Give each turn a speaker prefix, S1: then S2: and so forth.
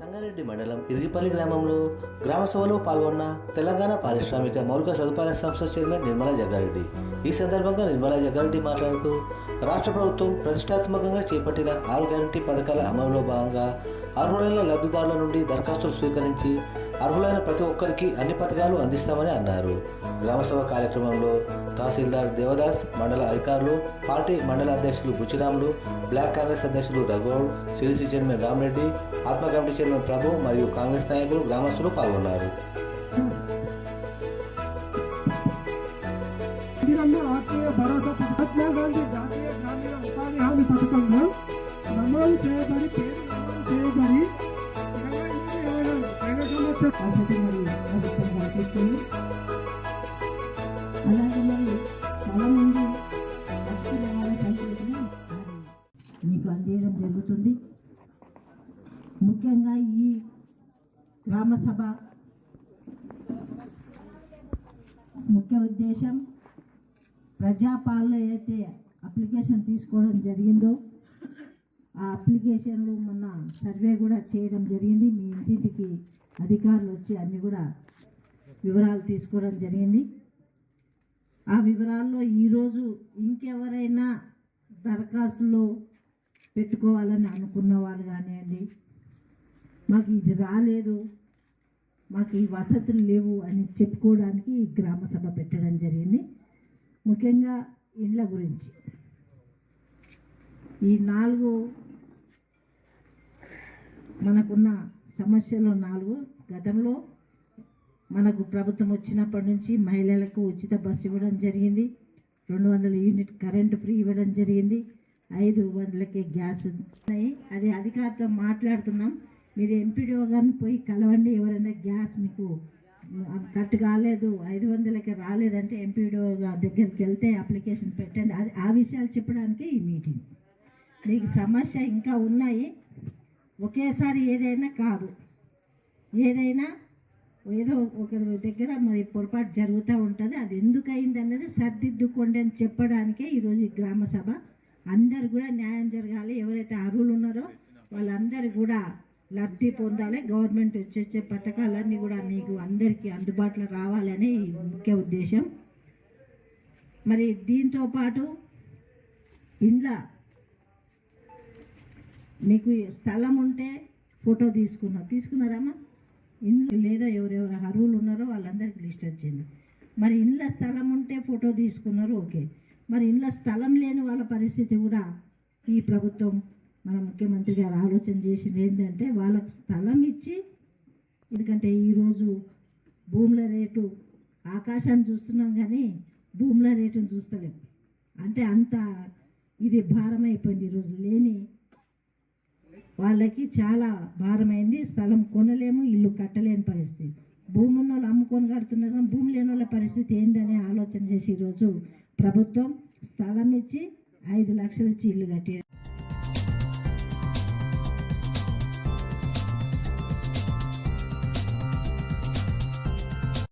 S1: సంగారెడ్డి మండలం ఇరిగిపల్లి గ్రామంలో గ్రామ సభలో పాల్గొన్న తెలంగాణ పారిశ్రామిక మౌలిక సదుపాయాల సంస్థ చైర్మన్ నిర్మలా జగ్గారెడ్డి. ఈ సందర్భంగా నిర్మలా జగ్గారెడ్డి మాట్లాడుతూ రాష్ట్ర ప్రభుత్వం ప్రతిష్టాత్మకంగా చేపట్టిన ఆరు గ్యారంటీ పథకాల అమలులో భాగంగా అర్హులైన లబ్ధిదారుల నుండి దరఖాస్తులు స్వీకరించి అర్హులైన ప్రతి ఒక్కరికి అన్ని పథకాలు అందిస్తామని అన్నారు. గ్రామసభ కార్యక్రమంలో తహసీల్దార్ దేవదాస్ మండల అధికారులు పార్టీ మండల అధ్యక్షులు బుచ్చిరాములు బ్లాక్ కాంగ్రెస్ అధ్యక్షులు రఘోడ్ సిరిసి చైర్మన్ రామరెడ్డి ఆత్మ కమిటీ చైర్మన్ ప్రభు మరియు కాంగ్రెస్ నాయకులు గ్రామస్తులు పాల్గొన్నారు.
S2: నమోదు చేయబడి పేరు నమోదు చేయబడి సంవత్సరం
S3: అలాగే మరి ముఖ్యంగా ఈ గ్రామ సభ ముఖ్య ఉద్దేశం ప్రజాపాలన అయితే అప్లికేషన్ తీసుకోవడం జరిగిందో ఆ అప్లికేషన్లు మొన్న సర్వే కూడా చేయడం జరిగింది. మీ ఇంటింటికి అధికారులు వచ్చి అన్నీ కూడా వివరాలు తీసుకోవడం జరిగింది. ఆ వివరాల్లో ఈరోజు ఇంకెవరైనా దరఖాస్తులో పెట్టుకోవాలని అనుకున్న వాళ్ళు కానివ్వండి మాకు ఇది రాలేదు మాకు ఈ వసతులు లేవు అని చెప్పుకోవడానికి ఈ గ్రామ సభ పెట్టడం జరిగింది. ముఖ్యంగా ఇండ్ల గురించి. ఈ నాలుగు మనకున్న సమస్యలు నాలుగు. గతంలో మనకు ప్రభుత్వం వచ్చినప్పటి నుంచి మహిళలకు ఉచిత బస్సు ఇవ్వడం జరిగింది. రెండు వందల యూనిట్ కరెంటు ఫ్రీ ఇవ్వడం జరిగింది. ఐదు వందలకే గ్యాస్ ఉన్నాయి. అది అధికారితో మాట్లాడుతున్నాం. మీరు ఎంపీడీఓ గారిని పోయి కలవండి ఎవరైనా గ్యాస్ మీకు కట్ కాలేదు ఐదు వందలకి రాలేదంటే ఎంపీడీఓ గారి దగ్గరికి వెళ్తే అప్లికేషన్ పెట్టండి. అది ఆ విషయాలు చెప్పడానికే ఈ మీటింగ్. మీకు సమస్య ఇంకా ఉన్నాయి. ఒకేసారి ఏదైనా కాదు. ఏదైనా ఏదో ఒకరి దగ్గర మరి పొరపాటు జరుగుతూ ఉంటుంది. అది ఎందుకు అయింది అన్నది సర్దిద్దుకోండి అని చెప్పడానికే ఈరోజు ఈ గ్రామ సభ. అందరు కూడా న్యాయం జరగాలి. ఎవరైతే అర్హులు ఉన్నారో వాళ్ళందరూ కూడా లబ్ధి పొందాలి. గవర్నమెంట్ వచ్చే పథకాలన్నీ కూడా మీకు అందరికీ అందుబాటులో రావాలని ఈ ముఖ్య ఉద్దేశం. మరి దీంతో పాటు ఇండ్ల మీకు స్థలం ఉంటే ఫోటో తీసుకున్నారు. తీసుకున్నారమ్మా ఇండ్లు లేదా ఎవరెవరు అర్హులు ఉన్నారో వాళ్ళందరికీ లిస్ట్ వచ్చింది. మరి ఇండ్ల స్థలం ఉంటే ఫోటో తీసుకున్నారు ఓకే. మరి ఇండ్ల స్థలం లేని వాళ్ళ పరిస్థితి కూడా ఈ ప్రభుత్వం మన ముఖ్యమంత్రి గారు ఆలోచన చేసింది ఏంటంటే వాళ్ళకు స్థలం ఇచ్చి ఎందుకంటే ఈరోజు భూముల రేటు ఆకాశాన్ని చూస్తున్నాం కానీ భూముల రేటును చూస్తలేం. అంటే అంత ఇది భారం అయిపోయింది ఈరోజు. లేని వాళ్ళకి చాలా భారమైంది. స్థలం కొనలేము ఇల్లు కట్టలేని పరిస్థితి. భూమి ఉన్న వాళ్ళు అమ్ముకొని కడుతున్నారు భూమి లేని వాళ్ళ పరిస్థితి ఏందని ఆలోచన చేసి ఈరోజు ప్రభుత్వం స్థలం ఇచ్చి ఐదు లక్షలు ఇచ్చి ఇల్లు కట్టి